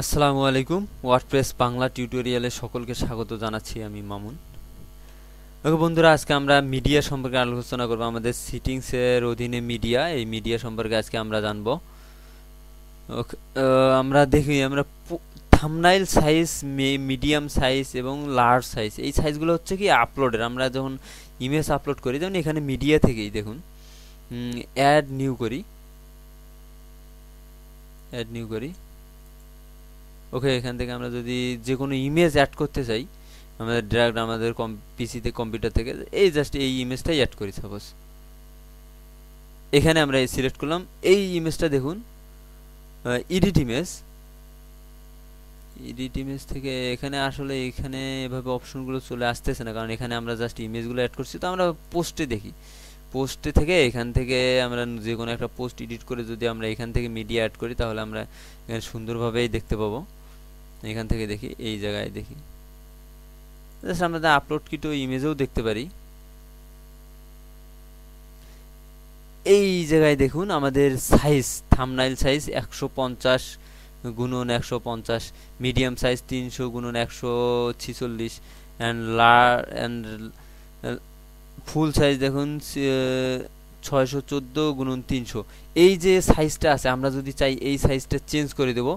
আসসালামু আলাইকুম। ওয়ার্ডপ্রেস বাংলা টিউটোরিয়ালে সকলকে স্বাগত জানাচ্ছি আমি মামুন। ওকে বন্ধুরা, আজকে আমরা মিডিয়া সম্পর্কে আলোচনা করব। আমাদের সিটিংসের অধীনে মিডিয়া, এই মিডিয়া সম্পর্কে আজকে আমরা জানব। আমরা দেখি, আমরা থামনাইল সাইজ মিডিয়াম সাইজ এবং লার্জ সাইজ এই সাইজগুলো হচ্ছে কি আপলোডের আমরা যখন ইমেজ আপলোড করি, যেমন এখানে মিডিয়া থেকেই দেখুন। অ্যাড নিউ করি। অ্যাড নিউ করি। ওকে এখান থেকে আমরা যদি যে কোনো ইমেজ অ্যাড করতে চাই, আমাদের ড্রাইভ আমাদের কম পিসিতে কম্পিউটার থেকে, এই জাস্ট এই ইমেজটাই অ্যাড করি সাপোজ এখানে আমরা এই সিলেক্ট করলাম, এই ইমেজটা দেখুন ইডিট ইমেজ ইডিট ইমেজ থেকে এখানে আসলে এখানে এভাবে অপশনগুলো চলে আসতেছে না, কারণ এখানে আমরা জাস্ট ইমেজগুলো অ্যাড করছি, তো আমরা পোস্টে দেখি। পোস্টে থেকে এখান থেকে আমরা যে কোনো একটা পোস্ট এডিট করে যদি আমরা এখান থেকে মিডিয়া অ্যাড করি, তাহলে আমরা এখানে সুন্দরভাবেই দেখতে পাবো। এখান থেকে দেখি, এই জায়গায় দেখি। জাস্ট আমরা আপলোড কিটো ইমেজেও দেখতে পারি। এই জায়গায় দেখুন, আমাদের সাইজ থামনাইল সাইজ একশো পঞ্চাশ গুণন একশো পঞ্চাশ মিডিয়াম সাইজ তিনশো গুণন একশো ছিচল্লিশ অ্যান্ড লার অ্যান্ড ফুল সাইজ দেখুন ছয়শো চোদ্দ গুণন তিনশো। এই যে সাইজটা আছে, আমরা যদি চাই এই সাইজটা চেঞ্জ করে দেব,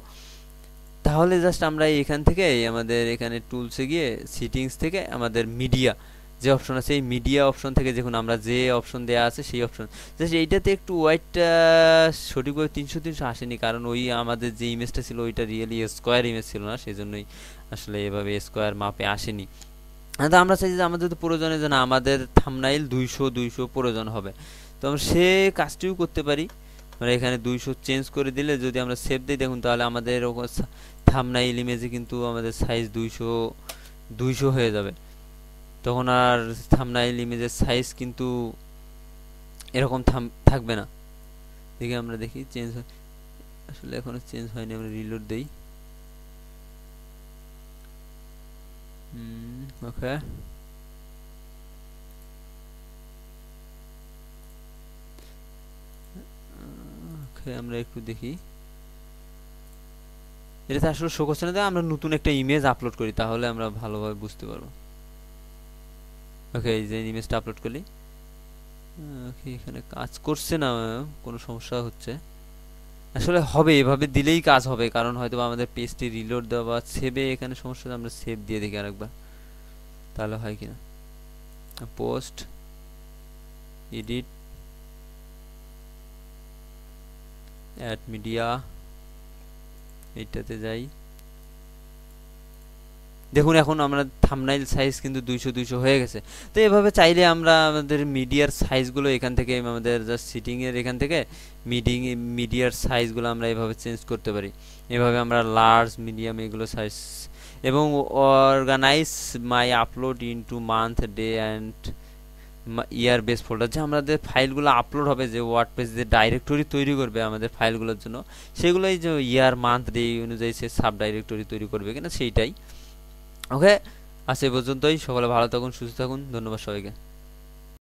তাহলে জাস্ট আমরা এখান থেকে আমাদের এখানে টুলসে গিয়ে সিটিংস থেকে আমাদের মিডিয়া যে অপশন আছে, এই মিডিয়া অপশন থেকে দেখুন আমরা যে অপশন দেওয়া আছে, সেই অপশন জাস্ট এইটাতে একটু ওয়াইটটা সঠিকভাবে তিনশো তিনশো আসেনি, কারণ ওই আমাদের যে ইমেজটা ছিল, ওইটা রিয়েলি স্কোয়ার ইমেজ ছিল না সেই জন্যই আসলে এভাবে স্কোয়ার মাপে আসেনি। তো আমরা চাই যে আমাদের প্রয়োজনে যে না, আমাদের থামনাইল দুইশো দুইশো প্রয়োজন হবে। তো আমরা সে কাজটিও করতে পারি। আমরা এখানে দুইশো চেঞ্জ করে দিলে যদি আমরা সেভ দিই, দেখুন তাহলে আমাদের থামনাইল ইমেজে কিন্তু আমাদের সাইজ দুইশো দুইশো হয়ে যাবে। তখন আর থামনাইল ইমেজের সাইজ কিন্তু এরকম থাম, থাকবে না। দেখি আমরা দেখি চেঞ্জ হয়, আসলে এখনও চেঞ্জ হয়নি, আমরা রিলোড দিই। ওকে ওকে আমরা একটু দেখি। এটাতে আসলে শো করছে না আমরা নতুন একটা ইমেজ আপলোড করি, তাহলে আমরা ভালোভাবে বুঝতে পারব। ওকে এই যে ইমেজটা আপলোড করি ওকে এখানে কাজ করছে না কোনো সমস্যা হচ্ছে। আসলে হবে, এভাবে দিলেই কাজ হবে, কারণ হয়তো আমাদের পেজটি রিলোড দেওয়া বা সেভে এখানে সমস্যা আমরা সেভ দিয়ে দেখি আরেকবার। তাহলে হয় কিনা পোস্ট, এডিট, অ্যাড মিডিয়া, এইটাতে যাই। দেখুন, এখন আমরা থামনাইল সাইজ কিন্তু দুইশো দুইশো হয়ে গেছে। তো এভাবে চাইলে আমরা আমাদের মিডিয়ার সাইজগুলো এখান থেকে, আমাদের জাস্ট সিটিংয়ের এখান থেকে মিডিং মিডিয়ার সাইজগুলো আমরা এভাবে চেঞ্জ করতে পারি। এভাবে আমরা লার্জ মিডিয়াম এগুলো সাইজ এবং organize my upload into month day and year base folder যে আমাদের ফাইলগুলো আপলোড হবে, যে ওয়ার্ড পেজ যে ডাইরেক্টরি তৈরি করবে আমাদের ফাইলগুলোর জন্য সেগুলোই যে ইয়ার মান্থ ডে অনুযায়ী সে সাব ডাইরেক্টরি তৈরি করবে কিনা সেইটাই। ওকে আর সে পর্যন্তই। সকলে ভালো থাকুন, সুস্থ থাকুন। ধন্যবাদ সবাইকে।